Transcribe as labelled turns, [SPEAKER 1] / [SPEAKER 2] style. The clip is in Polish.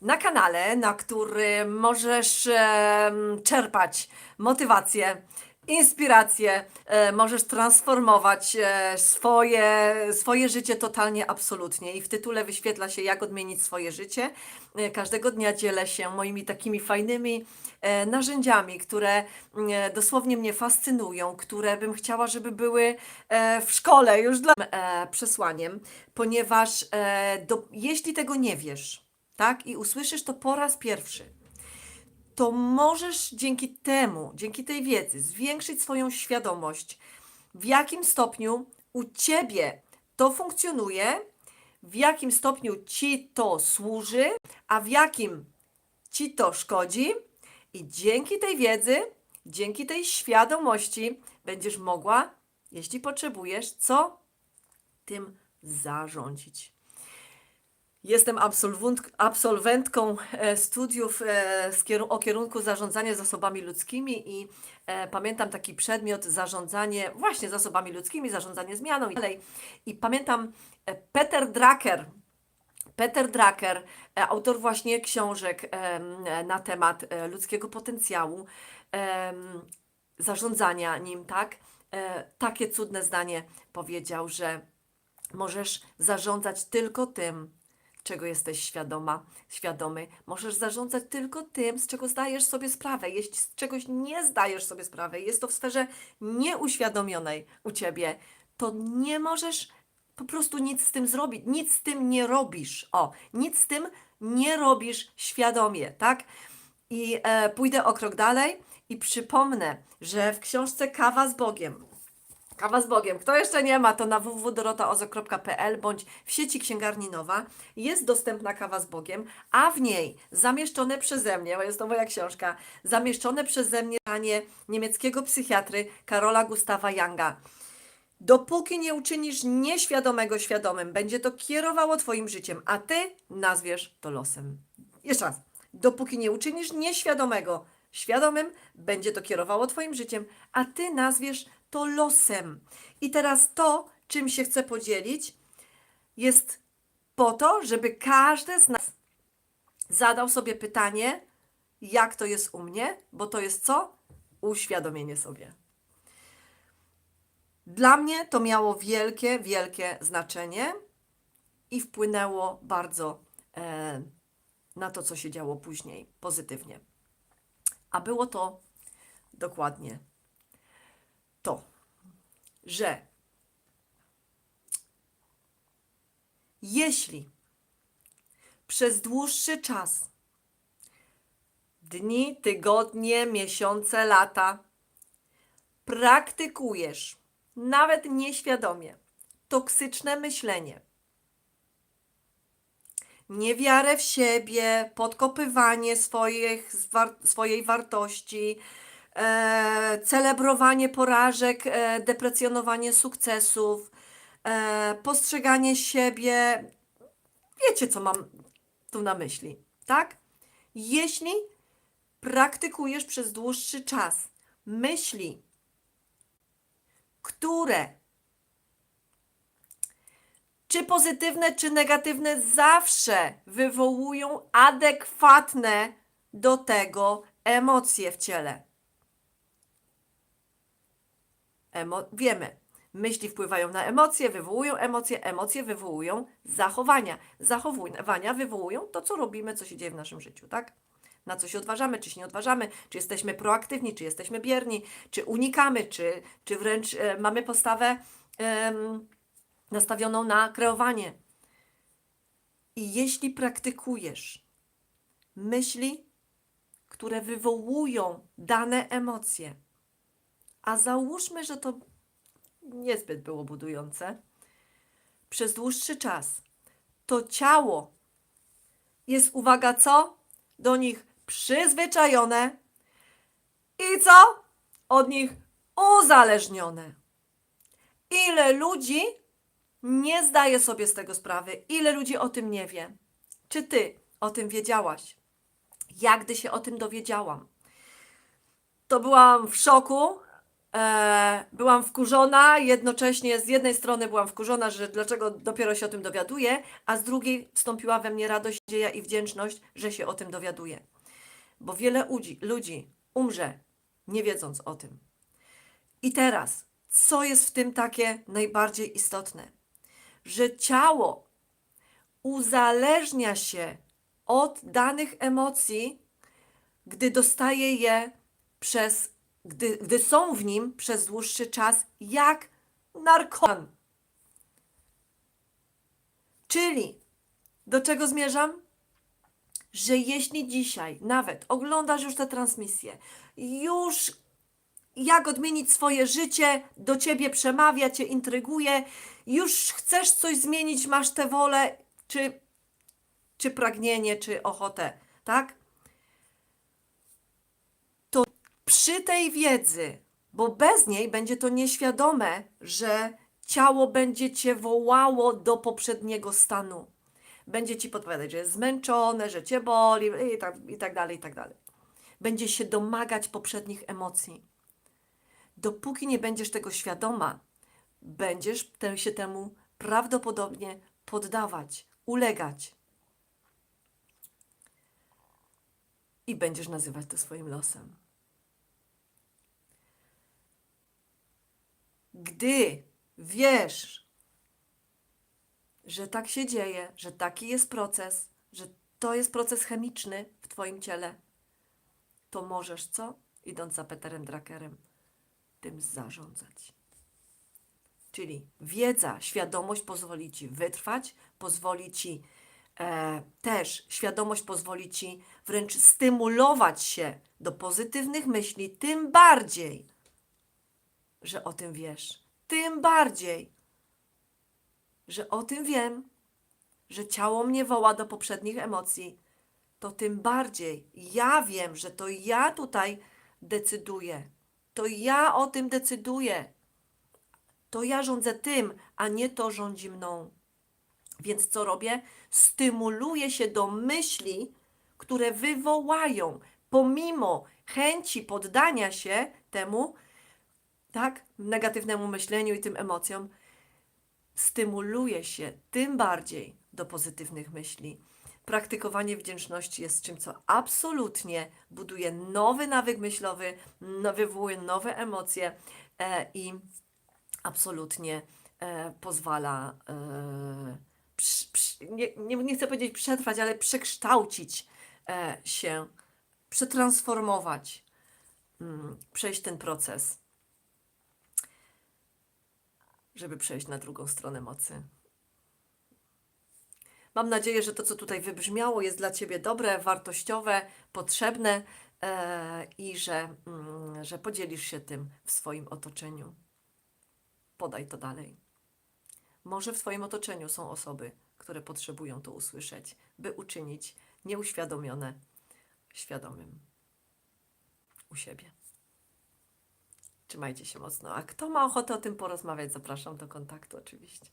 [SPEAKER 1] na kanale, na którym możesz czerpać motywację, inspirację, e, możesz transformować e, swoje, swoje życie totalnie, absolutnie. I w tytule wyświetla się, jak odmienić swoje życie. E, Każdego dnia dzielę się moimi takimi fajnymi narzędziami, które dosłownie mnie fascynują, które bym chciała, żeby były w szkole już dla przesłaniem, ponieważ do, jeśli tego nie wiesz, tak, i usłyszysz to po raz pierwszy, to możesz dzięki temu, dzięki tej wiedzy zwiększyć swoją świadomość, w jakim stopniu u ciebie to funkcjonuje, w jakim stopniu ci to służy, a w jakim ci to szkodzi. I dzięki tej wiedzy, dzięki tej świadomości będziesz mogła, jeśli potrzebujesz, co? Tym zarządzić. Jestem absolwent, absolwentką e, studiów e, o kierunku zarządzania zasobami ludzkimi i e, pamiętam taki przedmiot zarządzanie właśnie zasobami ludzkimi, zarządzanie zmianą i dalej. I pamiętam Peter Drucker, Peter Drucker, autor właśnie książek na temat ludzkiego potencjału, zarządzania nim, tak? Takie cudne zdanie powiedział, że możesz zarządzać tylko tym, czego jesteś świadoma, świadomy. Możesz zarządzać tylko tym, z czego zdajesz sobie sprawę. Jeśli z czegoś nie zdajesz sobie sprawy, jest to w sferze nieuświadomionej u ciebie, to nie możesz po prostu nic z tym zrobić. Nic z tym nie robisz. O, nic z tym nie robisz świadomie, tak? I e, pójdę o krok dalej i przypomnę, że w książce Kawa z Bogiem Kawa z Bogiem. Kto jeszcze nie ma, to na www.dorotaozo.pl bądź w sieci księgarni Nowa jest dostępna kawa z Bogiem, a w niej zamieszczone przeze mnie, bo jest to moja książka, zamieszczone przeze mnie zdanie niemieckiego psychiatry Karola Gustawa Younga. Dopóki nie uczynisz nieświadomego świadomym, będzie to kierowało Twoim życiem, a Ty nazwiesz to losem. Jeszcze raz. Dopóki nie uczynisz nieświadomego świadomym, będzie to kierowało Twoim życiem, a Ty nazwiesz to losem. I teraz to, czym się chcę podzielić, jest po to, żeby każdy z nas zadał sobie pytanie, jak to jest u mnie, bo to jest co? Uświadomienie sobie. Dla mnie to miało wielkie, wielkie znaczenie i wpłynęło bardzo e, na to, co się działo później, pozytywnie. A było to dokładnie że jeśli przez dłuższy czas, dni, tygodnie, miesiące, lata, praktykujesz, nawet nieświadomie, toksyczne myślenie, niewiarę w siebie, podkopywanie swoich, swojej wartości, celebrowanie porażek, e, deprecjonowanie sukcesów, e, postrzeganie siebie. Wiecie, co mam tu na myśli, tak? Jeśli praktykujesz przez dłuższy czas myśli, które czy pozytywne, czy negatywne, zawsze wywołują adekwatne do tego emocje w ciele. Emo- wiemy, myśli wpływają na emocje, wywołują emocje, emocje wywołują zachowania. Zachowania wywołują to, co robimy, co się dzieje w naszym życiu, tak? Na co się odważamy, czy się nie odważamy, czy jesteśmy proaktywni, czy jesteśmy bierni, czy unikamy, czy, czy wręcz e, mamy postawę em, nastawioną na kreowanie. I jeśli praktykujesz myśli, które wywołują dane emocje, a załóżmy, że to niezbyt było budujące, przez dłuższy czas to ciało jest, uwaga, co? Do nich przyzwyczajone i co? Od nich uzależnione. Ile ludzi nie zdaje sobie z tego sprawy, ile ludzi o tym nie wie? Czy ty o tym wiedziałaś? Jak gdy się o tym dowiedziałam? To byłam w szoku, e, byłam wkurzona, jednocześnie z jednej strony byłam wkurzona, że dlaczego dopiero się o tym dowiaduję, a z drugiej wstąpiła we mnie radość, nadzieja i wdzięczność, że się o tym dowiaduję. Bo wiele ludzi, ludzi umrze, nie wiedząc o tym. I teraz, co jest w tym takie najbardziej istotne? Że ciało uzależnia się od danych emocji, gdy dostaje je przez, gdy, gdy są w nim przez dłuższy czas, jak narkoman. Czyli do czego zmierzam? Że jeśli dzisiaj nawet oglądasz już tę transmisję, już jak odmienić swoje życie, do ciebie przemawia, cię intryguje, już chcesz coś zmienić, masz tę wolę, czy, czy pragnienie, czy ochotę, tak? To przy tej wiedzy, bo bez niej będzie to nieświadome, że ciało będzie cię wołało do poprzedniego stanu. Będzie ci podpowiadać, że jest zmęczone, że cię boli i tak, i tak dalej, i tak dalej. Będzie się domagać poprzednich emocji dopóki nie będziesz tego świadoma, będziesz te- się temu prawdopodobnie poddawać, ulegać. I będziesz nazywać to swoim losem. Gdy wiesz, że tak się dzieje, że taki jest proces, że to jest proces chemiczny w Twoim ciele, to możesz co? Idąc za Peterem Druckerem, tym zarządzać. Czyli wiedza, świadomość pozwoli ci wytrwać, pozwoli ci e, też, świadomość pozwoli ci wręcz stymulować się do pozytywnych myśli, tym bardziej, że o tym wiesz. Tym bardziej, że o tym wiem, że ciało mnie woła do poprzednich emocji, to tym bardziej ja wiem, że to ja tutaj decyduję. To ja o tym decyduję. To ja rządzę tym, a nie to rządzi mną. Więc co robię? Stymuluję się do myśli, które wywołają, pomimo chęci poddania się temu, tak, negatywnemu myśleniu i tym emocjom, stymuluje się tym bardziej do pozytywnych myśli. Praktykowanie wdzięczności jest czymś, co absolutnie buduje nowy nawyk myślowy, wywołuje nowe emocje e, i absolutnie e, pozwala, e, nie, nie, nie chcę powiedzieć przetrwać, ale przekształcić e, się, przetransformować, mm, przejść ten proces, żeby przejść na drugą stronę mocy. Mam nadzieję, że to, co tutaj wybrzmiało, jest dla Ciebie dobre, wartościowe, potrzebne e, i że, mm, że podzielisz się tym w swoim otoczeniu. Podaj to dalej. Może w Twoim otoczeniu są osoby, które potrzebują to usłyszeć, by uczynić nieuświadomione świadomym u siebie. Trzymajcie się mocno. A kto ma ochotę o tym porozmawiać, zapraszam do kontaktu oczywiście.